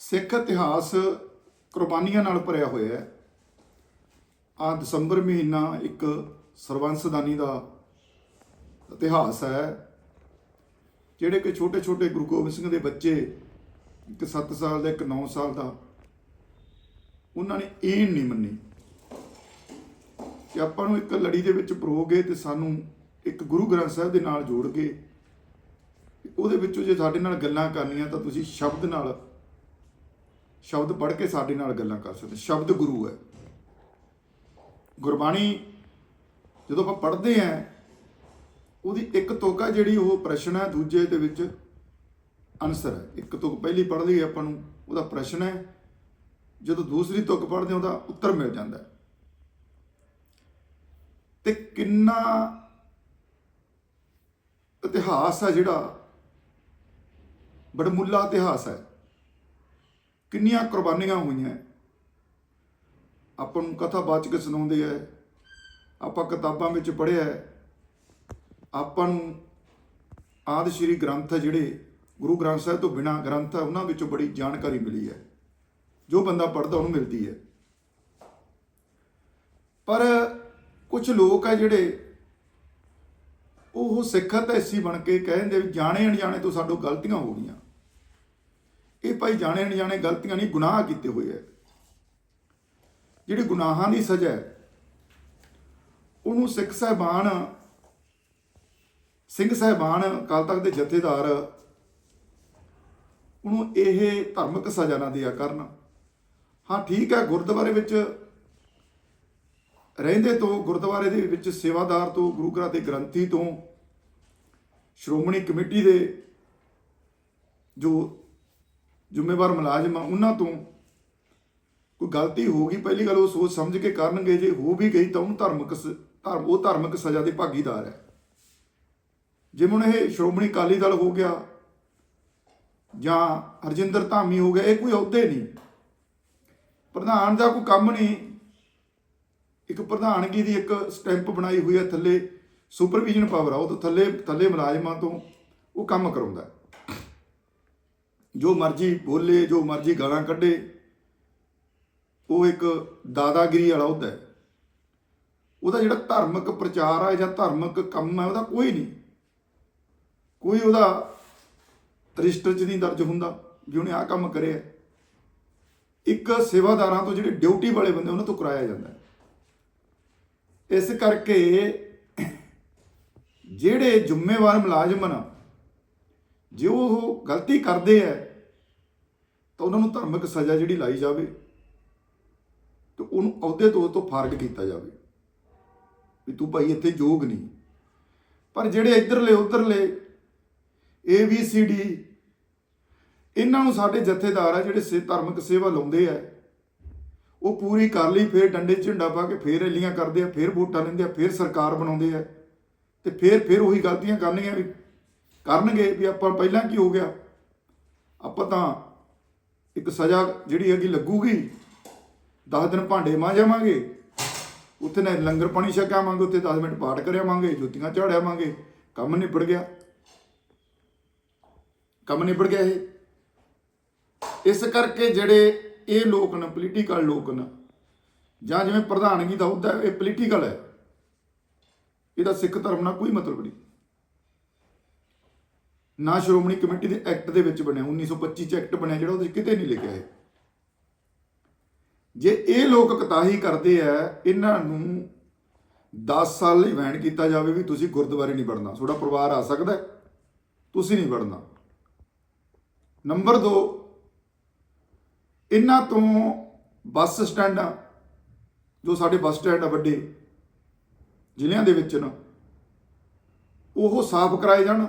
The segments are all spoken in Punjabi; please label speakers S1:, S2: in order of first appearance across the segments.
S1: ਸਿੱਖ ਇਤਿਹਾਸ ਕੁਰਬਾਨੀਆਂ ਨਾਲ ਭਰਿਆ ਹੋਇਆ ਹੈ। ਆ ਦਸੰਬਰ ਮਹੀਨਾ ਇੱਕ ਸਰਵੰਸਦਾਨੀ ਦਾ ਇਤਿਹਾਸ ਹੈ, ਜਿਹੜੇ ਕਿ ਛੋਟੇ ਛੋਟੇ ਗੁਰੂ ਗੋਬਿੰਦ ਸਿੰਘ ਦੇ ਬੱਚੇ ਇੱਕ 7 ਸਾਲ ਦਾ, ਇੱਕ 9 ਸਾਲ ਦਾ, ਉਹਨਾਂ ਨੇ ਇਹ ਨਹੀਂ ਮੰਨੀ ਕਿ ਆਪਾਂ ਨੂੰ ਇੱਕ ਲੜੀ ਦੇ ਵਿੱਚ ਪਰੋਗੇ ਤੇ ਸਾਨੂੰ ਇੱਕ ਗੁਰੂ ਗ੍ਰੰਥ ਸਾਹਿਬ ਦੇ ਨਾਲ ਜੋੜ ਕੇ ਉਹਦੇ ਵਿੱਚੋਂ ਜੇ ਸਾਡੇ ਨਾਲ ਗੱਲਾਂ ਕਰਨੀਆਂ ਤਾਂ ਤੁਸੀਂ ਸ਼ਬਦ ਨਾਲ ਸ਼ਬਦ ਪੜ੍ਹ ਕੇ ਸਾਡੇ ਨਾਲ ਗੱਲਾਂ ਕਰ ਸਕਦੇ ਸ਼ਬਦ ਗੁਰੂ ਹੈ। ਗੁਰਬਾਣੀ ਜਦੋਂ ਆਪਾਂ ਪੜ੍ਹਦੇ ਆਂ ਉਹਦੀ ਇੱਕ ਤੁਕ ਆ ਜਿਹੜੀ ਉਹ ਪ੍ਰਸ਼ਨ ਹੈ, ਦੂਜੇ ਦੇ ਵਿੱਚ ਆਨਸਰ ਹੈ। ਇੱਕ ਤੁਕ ਪਹਿਲੀ ਪੜ੍ਹ ਲਈ ਆਪਾਂ ਨੂੰ, ਉਹਦਾ ਪ੍ਰਸ਼ਨ ਹੈ। ਜਦੋਂ ਦੂਸਰੀ ਤੁਕ ਪੜ੍ਹਦੇ ਹਾਂ, ਉਹਦਾ ਉੱਤਰ ਮਿਲ ਜਾਂਦਾ ਹੈ। ਤੇ ਕਿੰਨਾ ਇਤਿਹਾਸ ਹੈ ਜਿਹੜਾ, ਬੜਮੁੱਲਾ ਇਤਿਹਾਸ ਹੈ। ਕਿੰਨੀਆਂ ਕੁਰਬਾਨੀਆਂ ਹੋਈਆਂ। ਆਪਾਂ ਨੂੰ ਕਥਾ ਬਾਚਕ ਸੁਣਾਉਂਦੇ ਆ। ਆਪਾਂ ਕਿਤਾਬਾਂ ਵਿੱਚ ਪੜ੍ਹਿਆ ਆਪਾਂ ਨੂੰ ਆਦਿ ਸ਼੍ਰੀ ਗ੍ਰੰਥ ਜਿਹੜੇ ਗੁਰੂ ਗ੍ਰੰਥ ਸਾਹਿਬ ਤੋਂ ਬਿਨਾ ਗ੍ਰੰਥ ਹੈ, ਉਹਨਾਂ ਵਿੱਚੋਂ ਬੜੀ ਜਾਣਕਾਰੀ ਮਿਲੀ ਹੈ। ਜੋ ਬੰਦਾ ਪੜ੍ਹਦਾ, ਉਹਨੂੰ ਮਿਲਦੀ ਹੈ। ਪਰ ਕੁਝ ਲੋਕ ਆ ਜਿਹੜੇ ਉਹ ਸਿੱਖ ਐਸੀ ਬਣ ਕੇ ਕਹਿੰਦੇ ਵੀ ਜਾਣੇ ਅਣਜਾਣੇ ਤੋਂ ਸਾਡੋਂ ਗਲਤੀਆਂ ਹੋ ਗਈਆਂ। ਇਹ ਭਾਈ ਜਾਣੇ ਅਣਜਾਣੇ ਗਲਤੀਆਂ ਨਹੀਂ, ਗੁਨਾਹ ਕੀਤੇ ਹੋਏ ਹੈ ਜਿਹੜੇ ਗੁਨਾਹਾਂ ਦੀ ਸਜ਼ਾ ਹੈ ਉਹਨੂੰ ਸਿੱਖ ਸਾਹਿਬਾਨ, ਸਿੰਘ ਸਾਹਿਬਾਨ, ਅਕਾਲ ਤਖਤ ਦੇ ਜਥੇਦਾਰ, ਉਹਨੂੰ ਇਹ ਧਾਰਮਿਕ ਸਜ਼ਾ ਨਾ ਦਿਆ ਕਰਨ। ਹਾਂ, ਠੀਕ ਹੈ ਗੁਰਦੁਆਰੇ ਵਿੱਚ ਰਹਿੰਦੇ ਤੋਂ, ਗੁਰਦੁਆਰੇ ਦੇ ਵਿੱਚ ਸੇਵਾਦਾਰ ਤੋਂ, ਗੁਰੂ ਘਰਾਂ ਦੇ ਗ੍ਰੰਥੀ ਤੋਂ, ਸ਼੍ਰੋਮਣੀ ਕਮੇਟੀ ਦੇ ਜੋ ਜ਼ਿੰਮੇਵਾਰ ਮੁਲਾਜ਼ਮ ਆ ਉਹਨਾਂ ਤੋਂ ਕੋਈ ਗਲਤੀ ਹੋ ਗਈ, ਪਹਿਲੀ ਗੱਲ ਉਹ ਸੋਚ ਸਮਝ ਕੇ ਕਰਨਗੇ, ਜੇ ਹੋ ਵੀ ਗਈ ਤਾਂ ਉਹਨੂੰ ਧਾਰਮਿਕ ਸ- ਧਰਮ ਉਹ ਧਾਰਮਿਕ ਸਜ਼ਾ ਦੇ ਭਾਗੀਦਾਰ ਹੈ। ਜਿਵੇਂ ਹੁਣ ਇਹ ਸ਼੍ਰੋਮਣੀ ਅਕਾਲੀ ਦਲ ਹੋ ਗਿਆ ਜਾਂ ਹਰਜਿੰਦਰ ਧਾਮੀ ਹੋ ਗਿਆ, ਇਹ ਕੋਈ ਅਹੁਦੇ ਨਹੀਂ। ਪ੍ਰਧਾਨ ਦਾ ਕੋਈ ਕੰਮ ਨਹੀਂ। ਇੱਕ ਪ੍ਰਧਾਨਗੀ ਦੀ ਇੱਕ ਸਟੈਂਪ ਬਣਾਈ ਹੋਈ ਹੈ ਥੱਲੇ, ਸੁਪਰਵੀਜ਼ਨ ਪਾਵਰ ਆ, ਉਹ ਤੋਂ ਥੱਲੇ ਥੱਲੇ ਮੁਲਾਜ਼ਮਾਂ ਤੋਂ ਉਹ ਕੰਮ ਕਰਾਉਂਦਾ ਜੋ ਮਰਜ਼ੀ ਬੋਲੇ, ਜੋ ਮਰਜ਼ੀ ਗਾਲਾਂ ਕੱਢੇ, ਉਹ ਇੱਕ ਦਾਦਾਗਿਰੀ ਵਾਲਾ ਹੁੰਦਾ ਹੈ। ਉਹਦਾ ਜਿਹੜਾ ਧਾਰਮਿਕ ਪ੍ਰਚਾਰ ਆ ਜਾਂ ਧਾਰਮਿਕ ਕੰਮ ਹੈ ਉਹਦਾ ਕੋਈ ਨਹੀਂ। ਕੋਈ ਉਹਦਾ ਰਜਿਸਟਰ 'ਚ ਨਹੀਂ ਦਰਜ ਹੁੰਦਾ ਵੀ ਉਹਨੇ ਆਹ ਕੰਮ ਕਰਿਆ। ਇੱਕ ਸੇਵਾਦਾਰਾਂ ਤੋਂ ਜਿਹੜੇ ਡਿਊਟੀ ਵਾਲੇ ਬੰਦੇ, ਉਹਨਾਂ ਤੋਂ ਕਰਾਇਆ ਜਾਂਦਾ ਇਸ ਕਰਕੇ ਜਿਹੜੇ ਜ਼ਿੰਮੇਵਾਰ ਮੁਲਾਜ਼ਮ ਨਾ ਜੇ ਉਹ ਗਲਤੀ ਕਰਦੇ ਐ ਤਾਂ ਉਹਨਾਂ ਨੂੰ ਧਾਰਮਿਕ ਸਜ਼ਾ ਜਿਹੜੀ ਲਾਈ ਜਾਵੇ ਤੇ ਉਹਨੂੰ ਅਹੁਦੇ ਤੋਂ ਤੋਂ ਫਾਰਗ ਕੀਤਾ ਜਾਵੇ। ਵੀ ਤੂੰ ਭਾਈ ਇੱਥੇ ਯੋਗ ਨਹੀਂ। ਪਰ ਜਿਹੜੇ ਇੱਧਰਲੇ ਉੱਧਰਲੇ ਏ ਬੀ ਸੀ ਡੀ ਇਹਨਾਂ ਨੂੰ ਸਾਡੇ ਜਥੇਦਾਰ ਆ, ਜਿਹੜੇ ਸੇ ਧਾਰਮਿਕ ਸੇਵਾ ਲਾਉਂਦੇ ਆ, ਉਹ ਪੂਰੀ ਕਰ ਲਈ, ਫਿਰ ਡੰਡੇ ਝੰਡਾ ਪਾ ਕੇ ਫਿਰ ਰੈਲੀਆਂ ਕਰਦੇ ਆ, ਫਿਰ ਵੋਟਾਂ ਲੈਂਦੇ ਆ, ਫਿਰ ਸਰਕਾਰ ਬਣਾਉਂਦੇ ਆ ਤੇ ਫਿਰ ਫਿਰ ਉਹੀ ਗਲਤੀਆਂ ਕਰਨੀਆਂ ਵੀ ਕਰਨਗੇ ਵੀ ਆਪਾਂ ਪਹਿਲਾਂ ਕੀ ਹੋ ਗਿਆ? ਆਪਾਂ ਤਾਂ ਇੱਕ ਸਜ਼ਾ ਜਿਹੜੀ ਹੈਗੀ ਲੱਗੂਗੀ। 10 ਦਿਨ ਭਾਂਡੇ ਮਾਂ ਜਾਵਾਂਗੇ ਉੱਥੇ ਨੇ ਲੰਗਰ ਪਾਣੀ ਛਕਾਵਾਂਗੇ, ਉੱਥੇ 10 ਮਿੰਟ ਪਾਠ ਕਰਿਆਵਾਂਗੇ ਜੁੱਤੀਆਂ ਝਾੜਿਆਵਾਂਗੇ ਕੰਮ ਨਿਬੜ ਗਿਆ। ਕੰਮ ਨਿਬੜ ਗਿਆ ਇਹ। ਇਸ ਕਰਕੇ ਜਿਹੜੇ ਇਹ ਲੋਕ ਨੇ ਪੋਲੀਟੀਕਲ ਲੋਕ ਨੇ, ਜਾਂ ਜਿਵੇਂ ਪ੍ਰਧਾਨਗੀ ਦਾ ਅਹੁਦਾ ਇਹ ਪੋਲੀਟੀਕਲ ਹੈ। ਇਹਦਾ ਸਿੱਖ ਧਰਮ ਨਾਲ ਕੋਈ ਮਤਲਬ ਨਹੀਂ। ਨਾ ਸ਼੍ਰੋਮਣੀ ਕਮੇਟੀ ਦੇ ਐਕਟ ਦੇ ਵਿੱਚ ਬਣਿਆ 1925 ਚ ਐਕਟ ਬਣਿਆ ਜਿਹੜਾ ਉਹਦੇ 'ਚ ਕਿਤੇ ਨਹੀਂ ਲਿਖਿਆ ਹੈ ਜੇ ਇਹ ਲੋਕ ਕਤਾਹੀ ਕਰਦੇ ਆ, ਇਹਨਾਂ ਨੂੰ 10 ਸਾਲ ਲਈ ਵੈਨ ਕੀਤਾ ਜਾਵੇ ਵੀ ਤੁਸੀਂ ਗੁਰਦੁਆਰੇ ਨਹੀਂ ਵੜਨਾ, ਤੁਹਾਡਾ ਪਰਿਵਾਰ ਆ ਸਕਦਾ ਤੁਸੀਂ ਨਹੀਂ ਵੜਨਾ। ਨੰਬਰ 2 ਇਹਨਾਂ ਤੋਂ ਬੱਸ ਸਟੈਂਡਾਂ, ਜੋ ਸਾਡੇ ਬੱਸ ਸਟੈਂਡ ਆ ਵੱਡੇ, ਜ਼ਿਲ੍ਹਿਆਂ ਦੇ ਵਿੱਚ ਨਾ, ਉਹ ਸਾਫ਼ ਕਰਾਏ ਜਾਣ।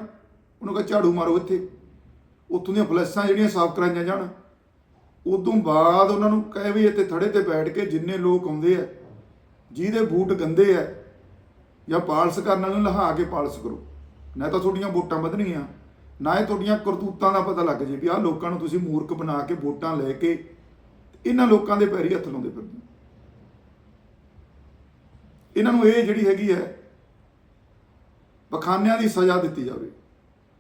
S1: ਉਹਨੂੰ ਕਹ, ਝਾੜੂ ਮਾਰੋ ਇੱਥੇ। ਉੱਥੋਂ ਦੀਆਂ ਫਲੈਸਾਂ ਜਿਹੜੀਆਂ ਸਾਫ਼ ਕਰਾਈਆਂ ਜਾਣ। ਉਦੋਂ ਬਾਅਦ ਉਹਨਾਂ ਨੂੰ ਕਹੇ ਵੀ ਇੱਥੇ ਥੜੇ ਤੇ ਬੈਠ ਕੇ ਜਿੰਨੇ ਲੋਕ ਆਉਂਦੇ ਆ, ਜਿਹਦੇ ਬੂਟ ਗੰਦੇ ਆ, ਜਾਂ ਪਾਲਸ ਕਰਨ ਵਾਲੇ ਨੂੰ ਲਹਾ ਕੇ ਪਾਲਸ ਕਰੋ। ਨਾ ਤਾਂ ਤੁਹਾਡੀਆਂ ਵੋਟਾਂ ਵਧਣਗੀਆਂ, ਨਾ ਇਹ ਤੁਹਾਡੀਆਂ ਕਰਤੂਤਾਂ ਦਾ ਪਤਾ ਲੱਗ ਜੇ ਵੀ ਆਹ ਲੋਕਾਂ ਨੂੰ ਤੁਸੀਂ ਮੂਰਖ ਬਣਾ ਕੇ ਵੋਟਾਂ ਲੈ ਕੇ ਇਹਨਾਂ ਲੋਕਾਂ ਦੇ ਪੈਰੀ ਹੱਥ ਲਾਉਂਦੇ ਫਿਰਦੇ ਇਹਨਾਂ ਨੂੰ ਇਹ ਜਿਹੜੀ ਹੈਗੀ ਹੈ, ਪਖਾਨਿਆਂ ਦੀ ਸਜ਼ਾ ਦਿੱਤੀ ਜਾਵੇ।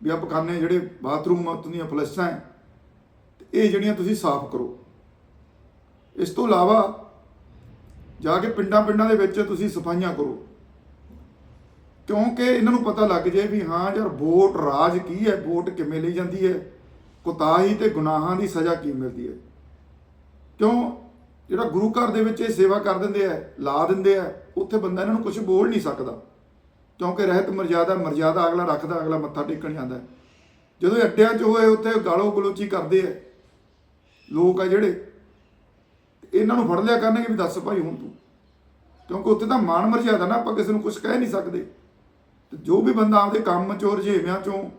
S1: ਵੀ ਆ ਪਖਾਨੇ ਜਿਹੜੇ ਬਾਥਰੂਮ ਆ ਉੱਥੋਂ ਦੀਆਂ ਫਲੈਸ਼ਾਂ ਹੈ ਤੇ ਇਹ ਜਿਹੜੀਆਂ ਤੁਸੀਂ ਸਾਫ਼ ਕਰੋ। ਇਸ ਤੋਂ ਇਲਾਵਾ ਜਾ ਕੇ ਪਿੰਡਾਂ ਪਿੰਡਾਂ ਦੇ ਵਿੱਚ ਤੁਸੀਂ ਸਫਾਈਆਂ ਕਰੋ। ਕਿਉਂਕਿ ਇਹਨਾਂ ਨੂੰ ਪਤਾ ਲੱਗ ਜਾਏ ਵੀ ਹਾਂ ਯਾਰ ਵੋਟ ਰਾਜ ਕੀ ਹੈ ਵੋਟ ਕਿਵੇਂ ਲਈ ਜਾਂਦੀ ਹੈ ਕੁਤਾਹੀ ਤੇ ਗੁਨਾਹਾਂ ਦੀ ਸਜ਼ਾ ਕੀ ਮਿਲਦੀ ਹੈ ਕਿਉਂ? ਜਿਹੜਾ ਗੁਰੂ ਘਰ ਦੇ ਵਿੱਚ ਇਹ ਸੇਵਾ ਕਰ ਦਿੰਦੇ ਆ ਲਾ ਦਿੰਦੇ ਆ ਉੱਥੇ ਬੰਦਾ ਇਹਨਾਂ ਨੂੰ ਕੁਝ ਬੋਲ ਨਹੀਂ ਸਕਦਾ। ਕਿਉਂਕਿ ਰਹਿਤ ਮਰਜ਼ਾਦਾ ਮਰਜ਼ਾਦਾ ਅਗਲਾ ਰੱਖਦਾ, ਅਗਲਾ ਮੱਥਾ ਟੇਕਣ ਜਾਂਦਾ ਜਦੋਂ ਅੱਡਿਆਂ 'ਚ ਹੋਏ, ਉੱਥੇ ਗਾਲੋ ਗਲੋਚੀ ਕਰਦੇ ਆ ਲੋਕ ਆ ਜਿਹੜੇ, ਇਹਨਾਂ ਨੂੰ ਫੜ ਲਿਆ ਕਰਨਗੇ ਵੀ ਦੱਸ ਭਾਈ ਹੁਣ ਤੂੰ। ਕਿਉਂਕਿ ਉੱਥੇ ਤਾਂ ਮਾਣ ਮਰਜ਼ਾਦਾ ਨਾ, ਆਪਾਂ ਕਿਸੇ ਨੂੰ ਕੁਝ ਕਹਿ ਨਹੀਂ ਸਕਦੇ। ਤੇ ਜੋ ਵੀ ਬੰਦਾ ਆਪਦੇ ਕੰਮ ਚੋਂ ਰੁਝੇਵਿਆਂ ਚੋਂ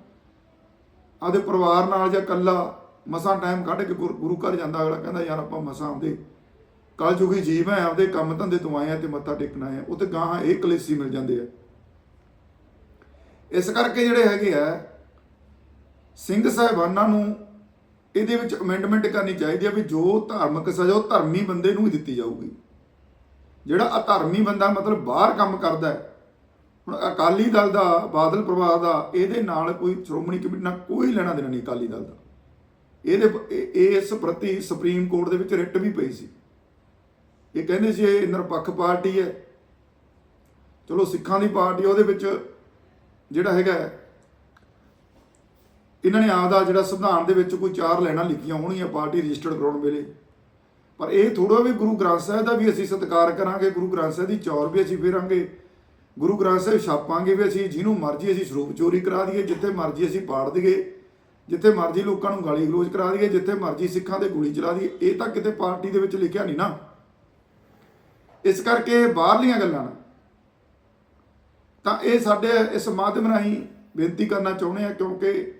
S1: ਆਪਦੇ ਪਰਿਵਾਰ ਨਾਲ ਜਾਂ ਇਕੱਲਾ ਮਸਾਂ ਟਾਈਮ ਕੱਢ ਕੇ ਗੁਰ- ਗੁਰੂ ਘਰ ਜਾਂਦਾ, ਅਗਲਾ ਕਹਿੰਦਾ, ਯਾਰ ਆਪਾਂ ਮਸਾਂ ਆਪਦੇ ਕਲਯੁਗੀ ਜੀਵ ਹੈ, ਆਪਦੇ ਕੰਮ ਧੰਦੇ ਤੋਂ ਆਏ ਆ ਤੇ ਮੱਥਾ ਟੇਕਣਾ ਹੈ। ਉੱਥੇ ਗਾਹਾਂ ਇਹ ਕਲੇਸੀ ਮਿਲ ਜਾਂਦੇ ਆ। ਇਸ ਕਰਕੇ ਜਿਹੜੇ ਹੈਗੇ ਆ, ਸਿੰਘ ਸਾਹਿਬਾਨਾਂ ਨੂੰ ਇਹਦੇ ਵਿੱਚ ਅਮੈਂਡਮੈਂਟ ਕਰਨੀ ਚਾਹੀਦੀ ਹੈ ਵੀ ਜੋ ਧਾਰਮਿਕ ਸਜ਼ਾ ਉਹ ਧਰਮੀ ਬੰਦੇ ਨੂੰ ਹੀ ਦਿੱਤੀ ਜਾਊਗੀ। ਜਿਹੜਾ ਅਧਰਮੀ ਬੰਦਾ ਮਤਲਬ ਬਾਹਰ ਕੰਮ ਕਰਦਾ ਹੈ, ਹੁਣ ਅਕਾਲੀ ਦਲ ਦਾ, ਬਾਦਲ ਪਰਿਵਾਰ ਦਾ, ਇਹਦੇ ਨਾਲ ਕੋਈ ਸ਼੍ਰੋਮਣੀ ਕਮੇਟੀ ਨਾਲ ਕੋਈ ਲੈਣਾ ਦੇਣਾ ਨਹੀਂ ਅਕਾਲੀ ਦਲ ਦਾ। ਇਹਦੇ ਇਸ ਪ੍ਰਤੀ ਸੁਪਰੀਮ ਕੋਰਟ ਦੇ ਵਿੱਚ ਰਿਟ ਵੀ ਪਈ ਸੀ। ਇਹ ਕਹਿੰਦੇ ਸੀ ਇਹ ਨਿਰਪੱਖ ਪਾਰਟੀ ਹੈ। ਚਲੋ ਸਿੱਖਾਂ ਦੀ ਪਾਰਟੀ ਉਹਦੇ ਵਿੱਚ ਜਿਹੜਾ ਹੈਗਾ ਇਹਨਾਂ ਨੇ ਆਪਦਾ ਜਿਹੜਾ ਸੰਵਿਧਾਨ ਦੇ ਵਿੱਚ ਕੋਈ ਚਾਰ ਲੈਣਾ ਲਿਖੀਆਂ ਹੋਣਗੀਆਂ ਪਾਰਟੀ ਰਜਿਸਟਰਡ ਕਰਾਉਣ ਵੇਲੇ। ਪਰ ਇਹ ਥੋੜਾ ਵੀ ਗੁਰੂ ਗ੍ਰੰਥ ਸਾਹਿਬ ਦਾ ਵੀ ਅਸੀਂ ਸਤਿਕਾਰ ਕਰਾਂਗੇ, ਗੁਰੂ ਗ੍ਰੰਥ ਸਾਹਿਬ ਦੀ ਚੌਰ ਵੀ ਅਸੀਂ ਫੇਰਾਂਗੇ, ਗੁਰੂ ਗ੍ਰੰਥ ਸਾਹਿਬ ਛਾਪਾਂਗੇ ਵੀ ਅਸੀਂ, ਜਿਹਨੂੰ ਮਰਜ਼ੀ ਅਸੀਂ ਸਰੂਪ ਚੋਰੀ ਕਰਾ ਦਈਏ, ਜਿੱਥੇ ਮਰਜ਼ੀ ਅਸੀਂ ਪਾੜ ਦਈਏ, ਜਿੱਥੇ ਮਰਜ਼ੀ ਲੋਕਾਂ ਨੂੰ ਗਾਲੀ ਗਲੋਚ ਕਰਾ ਦਈਏ, ਜਿੱਥੇ ਮਰਜ਼ੀ ਸਿੱਖਾਂ ਦੇ ਗੋਲੀ ਚਲਾ ਦਈਏ, ਇਹ ਤਾਂ ਕਿਤੇ ਪਾਰਟੀ ਦੇ ਵਿੱਚ ਲਿਖਿਆ ਨਹੀਂ ਨਾ। ਇਸ ਕਰਕੇ ਬਾਹਰਲੀਆਂ ਗੱਲਾਂ ਨਾ। ਤਾਂ ਇਹ ਸਾਡੇ ਇਸ ਮਾਧਿਅਮ ਰਾਹੀਂ ਬੇਨਤੀ ਕਰਨਾ ਚਾਹੁੰਦੇ ਆ ਕਿਉਂਕਿ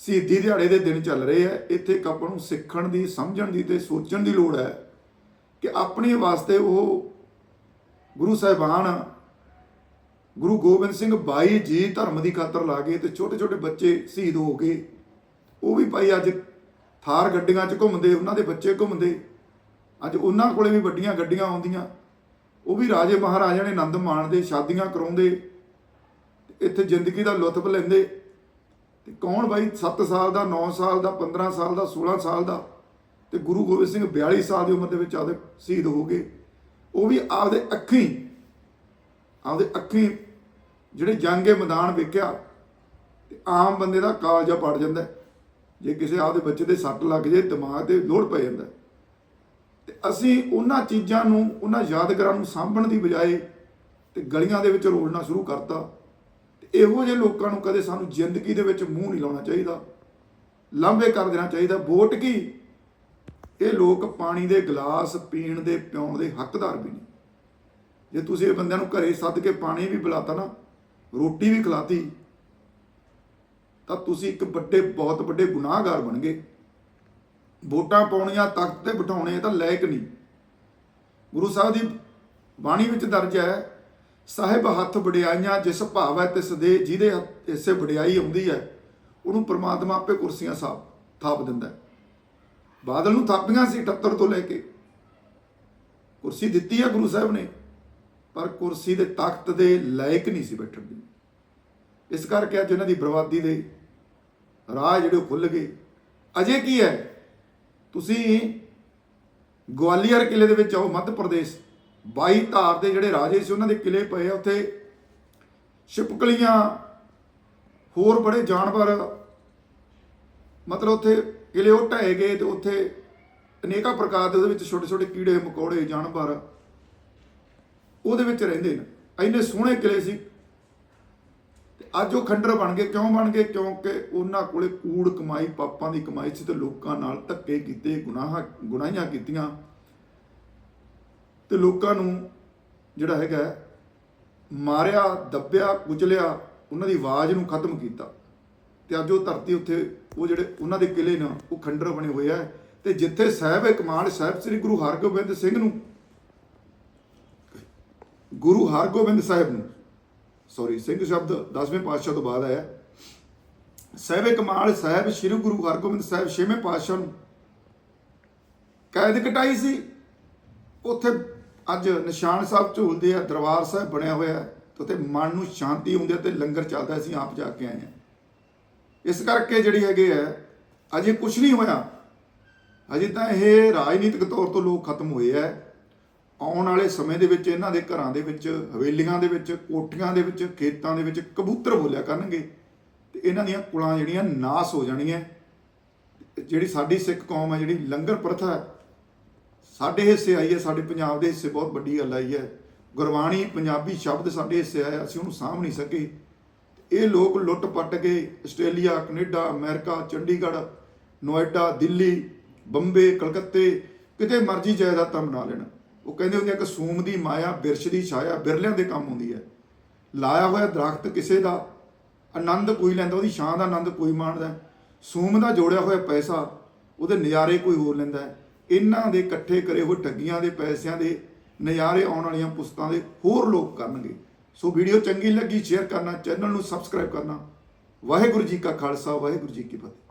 S1: ਸ਼ਹੀਦੀ ਦਿਹਾੜੇ ਦੇ ਦਿਨ ਚੱਲ ਰਹੇ ਆ, ਇੱਥੇ ਇੱਕ ਆਪਾਂ ਨੂੰ ਸਿੱਖਣ ਦੀ, ਸਮਝਣ ਦੀ ਤੇ ਸੋਚਣ ਦੀ ਲੋੜ ਹੈ ਕਿ ਆਪਣੇ ਵਾਸਤੇ ਉਹ ਗੁਰੂ ਸਾਹਿਬਾਨ, ਗੁਰੂ ਗੋਬਿੰਦ ਸਿੰਘ ਬਾਈ ਜੀ ਧਰਮ ਦੀ ਖਾਤਰ ਲਾ ਗਏ ਤੇ ਛੋਟੇ ਛੋਟੇ ਬੱਚੇ ਸ਼ਹੀਦ ਹੋ ਗਏ। ਉਹ ਵੀ ਭਾਈ ਅੱਜ ਥਾਰ ਗੱਡੀਆਂ 'ਚ ਘੁੰਮਦੇ, ਉਹਨਾਂ ਦੇ ਬੱਚੇ ਘੁੰਮਦੇ। ਅੱਜ ਉਹਨਾਂ ਕੋਲੇ ਵੀ ਵੱਡੀਆਂ ਗੱਡੀਆਂ ਆਉਂਦੀਆਂ। ਉਹ ਵੀ ਰਾਜੇ ਮਹਾਰਾਜਾ ਨੇ ਆਨੰਦ ਮਾਣਦੇ, ਸ਼ਾਦੀਆਂ ਕਰਾਉਂਦੇ। ਇੱਥੇ ਜ਼ਿੰਦਗੀ ਦਾ ਲੁਤਫ ਲੈਂਦੇ। ਤੇ ਕੌਣ ਬਾਈ 7 ਸਾਲ ਦਾ 9 ਸਾਲ ਦਾ 15 ਸਾਲ ਦਾ 16 ਸਾਲ ਦਾ? ਤੇ ਗੁਰੂ ਗੋਬਿੰਦ ਸਿੰਘ 42 ਸਾਲ ਦੀ ਉਮਰ ਦੇ ਵਿੱਚ ਆਦੇ ਸ਼ਹੀਦ ਹੋ ਗਏ। ਉਹ ਵੀ ਆਪਦੇ ਅੱਖੀਂ ਆਪਦੇ ਅੱਖੀਂ ਜਿਹੜੇ ਜੰਗੇ ਮੈਦਾਨ ਵੇਖਿਆ, ਤੇ ਆਮ ਬੰਦੇ ਦਾ ਕਾਲਜਾ ਪੜ ਜਾਂਦਾ ਜੇ ਕਿਸੇ ਆਪਦੇ ਬੱਚੇ ਦੇ ਸੱਟ ਲੱਗ ਜੇ, ਦਿਮਾਗ ਤੇ ਲੋੜ ਪੈ ਜਾਂਦਾ ਹੈ। ਤੇ ਅਸੀਂ ਉਹਨਾਂ ਚੀਜ਼ਾਂ ਨੂੰ, ਉਹਨਾਂ ਯਾਦਗਾਰਾਂ ਨੂੰ ਸਾਂਭਣ ਦੀ ਬਜਾਏ ਤੇ ਗਲੀਆਂ ਦੇ ਵਿੱਚ ਰੋਲਣਾ ਸ਼ੁਰੂ ਕਰਤਾ। ਇਹੋ ਜਿਹੇ ਲੋਕਾਂ ਨੂੰ ਕਦੇ ਸਾਨੂੰ ਜ਼ਿੰਦਗੀ ਦੇ ਵਿੱਚ ਮੂੰਹ ਨਹੀਂ ਲਾਉਣਾ ਚਾਹੀਦਾ। ਲਾਂਭੇ ਕਰ ਦੇਣਾ ਚਾਹੀਦਾ। ਵੋਟ ਕੀ? ਇਹ ਲੋਕ ਪਾਣੀ ਦੇ ਗਲਾਸ ਪੀਣ ਦੇ, ਪਿਉਣ ਦੇ ਹੱਕਦਾਰ ਵੀ ਨਹੀਂ ਜੇ ਤੁਸੀਂ ਇਹ ਬੰਦਿਆਂ ਨੂੰ ਘਰੇ ਸੱਦ ਕੇ ਪਾਣੀ ਵੀ ਪਿਲਾਤਾ ਨਾ, ਰੋਟੀ ਵੀ ਖਿਲਾਤੀ, ਤਾਂ ਤੁਸੀਂ ਇੱਕ ਵੱਡੇ, ਬਹੁਤ ਵੱਡੇ ਗੁਨਾਹਗਾਰ ਬਣ ਗਏ। ਵੋਟਾਂ ਪਾਉਣੀਆਂ ਤਖਤ ਤੇ ਬਿਠਾਉਣੇ ਤਾਂ ਲਾਇਕ ਨਹੀਂ। ਗੁਰੂ ਸਾਹਿਬ ਦੀ ਬਾਣੀ ਵਿੱਚ ਦਰਜ ਹੈ ਸਾਹਿਬ ਹੱਥ ਵਡਿਆਈਆਂ ਜਿਸ ਭਾਵ ਹੈ ਤਿਸ ਦੇ, ਜਿਹਦੇ ਹੱਥ- ਹਿੱਸੇ ਵਡਿਆਈ ਆਉਂਦੀ ਹੈ, ਉਹਨੂੰ ਪ੍ਰਮਾਤਮਾ ਆਪੇ ਕੁਰਸੀਆਂ ਸਾਬ ਥਾਪ ਦਿੰਦਾ ਬਾਦਲ ਨੂੰ ਥਾਪੀਆਂ ਸੀ 78 ਤੋਂ ਲੈ ਕੇ। ਕੁਰਸੀ ਦਿੱਤੀ ਹੈ ਗੁਰੂ ਸਾਹਿਬ ਨੇ, ਪਰ ਕੁਰਸੀ ਦੇ ਤਖਤ ਦੇ ਲਾਇਕ ਨਹੀਂ ਸੀ ਬੈਠਣ ਦੀ। ਇਸ ਕਰਕੇ ਅੱਜ ਇਹਨਾਂ ਦੀ ਬਰਬਾਦੀ ਦੇ ਰਾਹ ਜਿਹੜੇ ਉਹ ਖੁੱਲ ਗਏ। ਅਜੇ ਕੀ ਹੈ? ਤੁਸੀਂ ਗਵਾਲੀਅਰ ਕਿਲੇ ਦੇ ਵਿੱਚ ਆਓ, ਮੱਧ ਪ੍ਰਦੇਸ਼। 22 ਧਾਰ ਦੇ ਜਿਹੜੇ ਰਾਜੇ ਸੀ, ਉਹਨਾਂ ਦੇ ਕਿਲੇ ਪਏ ਉੱਥੇ। ਛਿਪਕਲੀਆਂ, ਹੋਰ ਬੜੇ ਜਾਨਵਰ, ਮਤਲਬ ਉੱਥੇ ਕਿਲੇ ਉਹ ਢਹਿ ਗਏ ਤੇ ਉੱਥੇ ਅਨੇਕਾਂ ਪ੍ਰਕਾਰ ਦੇ ਉਹਦੇ ਵਿੱਚ ਛੋਟੇ ਛੋਟੇ ਕੀੜੇ, ਮਕੌੜੇ, ਜਾਨਵਰ ਉਹਦੇ ਵਿੱਚ ਰਹਿੰਦੇ ਨੇ। ਇੰਨੇ ਸੋਹਣੇ ਕਿਲੇ ਸੀ। ਤੇ ਅੱਜ ਉਹ ਖੰਡਰ ਬਣ ਗਏ। ਕਿਉਂ ਬਣ ਗਏ? ਕਿਉਂਕਿ ਉਹਨਾਂ ਕੋਲੇ ਕੂੜ ਕਮਾਈ, ਪਾਪਾਂ ਦੀ ਕਮਾਈ ਸੀ ਤੇ ਲੋਕਾਂ ਨਾਲ ਧੱਕੇ ਕੀਤੇ, ਗੁਨਾਹ, ਗੁਨਾਹੀਆਂ ਕੀਤੀਆਂ। ਤੇ ਲੋਕਾਂ ਨੂੰ ਜਿਹੜਾ ਹੈਗਾ ਮਾਰਿਆ, ਦੱਬਿਆ, ਕੁਚਲਿਆ, ਉਹਨਾਂ ਦੀ ਆਵਾਜ਼ ਨੂੰ ਖਤਮ ਕੀਤਾ। ਤੇ ਅੱਜ ਉਹ ਧਰਤੀ ਉੱਥੇ, ਉਹ ਜਿਹੜੇ ਉਹਨਾਂ ਦੇ ਕਿਲੇ ਨੇ, ਉਹ ਖੰਡਰ ਬਣੇ ਹੋਏ ਆ। ਤੇ ਜਿੱਥੇ ਸਾਹਿਬ ਕਮਾਂਡ, ਸਾਹਿਬ ਸ੍ਰੀ ਗੁਰੂ ਹਰਗੋਬਿੰਦ ਸਿੰਘ ਨੂੰ, ਗੁਰੂ ਹਰਗੋਬਿੰਦ ਸਾਹਿਬ ਨੂੰ ਸੌਰੀ ਸਿੰਘ ਸ਼ਬਦ 10ਵੇਂ ਪਾਤਸ਼ਾਹ ਤੋਂ ਬਾਅਦ ਆਇਆ। ਸਾਹਿਬ ਕਮਾਲ ਸਾਹਿਬ ਸ੍ਰੀ ਗੁਰੂ ਹਰਗੋਬਿੰਦ ਸਾਹਿਬ 6ਵੇਂ ਪਾਤਸ਼ਾਹ ਨੂੰ। ਕੈਦ ਕਟਾਈ ਸੀ। ਉੱਥੇ ਅੱਜ ਨਿਸ਼ਾਨ ਸਾਹਿਬ ਝੂਲਦੇ ਆ, ਦਰਬਾਰ ਸਾਹਿਬ ਬਣਿਆ ਹੋਇਆ ਹੈ, ਤੇ ਉੱਥੇ ਮਨ ਨੂੰ ਸ਼ਾਂਤੀ ਹੁੰਦੀ ਹੈ ਤੇ ਲੰਗਰ ਚੱਲਦਾ ਅਸੀਂ ਆਪ ਜਾ ਕੇ ਆਏ ਹਾਂ। ਇਸ ਕਰਕੇ ਜਿਹੜੀ ਹੈਗੇ ਆ ਅਜੇ ਕੁਝ ਨਹੀਂ ਹੋਇਆ। ਅਜੇ ਤਾਂ ਇਹ ਰਾਜਨੀਤਿਕ ਤੌਰ ਤੋਂ ਲੋਕ ਖਤਮ ਹੋਏ ਐ ਆਉਣ ਵਾਲੇ ਸਮੇਂ ਦੇ ਵਿੱਚ ਇਹਨਾਂ ਦੇ ਘਰਾਂ ਦੇ ਵਿੱਚ, ਹਵੇਲੀਆਂ ਦੇ ਵਿੱਚ, ਕੋਠੀਆਂ ਦੇ ਵਿੱਚ, ਖੇਤਾਂ ਦੇ ਵਿੱਚ ਕਬੂਤਰ ਬੋਲਿਆ ਕਰਨਗੇ। ਤੇ ਇਹਨਾਂ ਦੀਆਂ ਕੁਲਾਂ ਜਿਹੜੀਆਂ ਨਾਸ ਹੋ ਜਾਣੀਆਂ। ਜਿਹੜੀ ਸਾਡੀ ਸਿੱਖ ਕੌਮ ਹੈ, ਜਿਹੜੀ ਲੰਗਰ ਪ੍ਰਥਾ ਹੈ ਸਾਡੇ ਹਿੱਸੇ ਆਈ ਹੈ, ਸਾਡੇ ਪੰਜਾਬ ਦੇ ਹਿੱਸੇ ਬਹੁਤ ਵੱਡੀ ਗੱਲ ਆਈ ਹੈ। ਗੁਰਬਾਣੀ ਪੰਜਾਬੀ ਸ਼ਬਦ ਸਾਡੇ ਹਿੱਸੇ ਆਇਆ ਅਸੀਂ ਉਹਨੂੰ ਸਾਂਭ ਨਹੀਂ ਸਕੇ। ਇਹ ਲੋਕ ਲੁੱਟ ਪੱਟ ਕੇ Australia, Canada, America, Chandigarh, Noida, Delhi, Bombay, ਕਲਕੱਤੇ ਕਿਤੇ ਮਰਜ਼ੀ ਜਾਇਦਾਦਾਂ ਬਣਾ ਲੈਣ। ਉਹ ਕਹਿੰਦੇ ਹੁੰਦੇ ਆ ਕਿ ਸੂਮ ਦੀ ਮਾਇਆ ਬਿਰਸ਼ ਦੀ ਛਾਇਆ ਬਿਰਲਿਆਂ ਦੇ ਕੰਮ ਆਉਂਦੀ ਹੈ। ਲਾਇਆ ਹੋਇਆ ਦਰਖਤ ਕਿਸੇ ਦਾ ਆਨੰਦ ਕੋਈ ਲੈਂਦਾ, ਉਹਦੀ ਛਾਂ ਦਾ ਆਨੰਦ ਕੋਈ ਮਾਣਦਾ। ਸੂਮ ਦਾ ਜੋੜਿਆ ਹੋਇਆ ਪੈਸਾ, ਉਹਦੇ ਨਜ਼ਾਰੇ ਕੋਈ ਹੋਰ ਲੈਂਦਾ ਹੈ। ਇਹਨਾਂ ਦੇ ਇਕੱਠੇ ਕਰੇ ਹੋਏ ਠੱਗੀਆਂ ਦੇ ਪੈਸਿਆਂ ਦੇ ਨਜ਼ਾਰੇ ਆਉਣ ਵਾਲੀਆਂ ਪੁਸਤਾਂ ਦੇ ਹੋਰ ਲੋਕ ਕਰਨਗੇ। ਸੋ ਵੀਡੀਓ ਚੰਗੀ ਲੱਗੀ ਸ਼ੇਅਰ ਕਰਨਾ ਚੈਨਲ ਨੂੰ ਸਬਸਕ੍ਰਾਈਬ ਕਰਨਾ। ਵਾਹਿਗੁਰੂ ਜੀ ਕਾ ਖਾਲਸਾ, ਵਾਹਿਗੁਰੂ ਜੀ ਕੀ ਫਤਿਹ।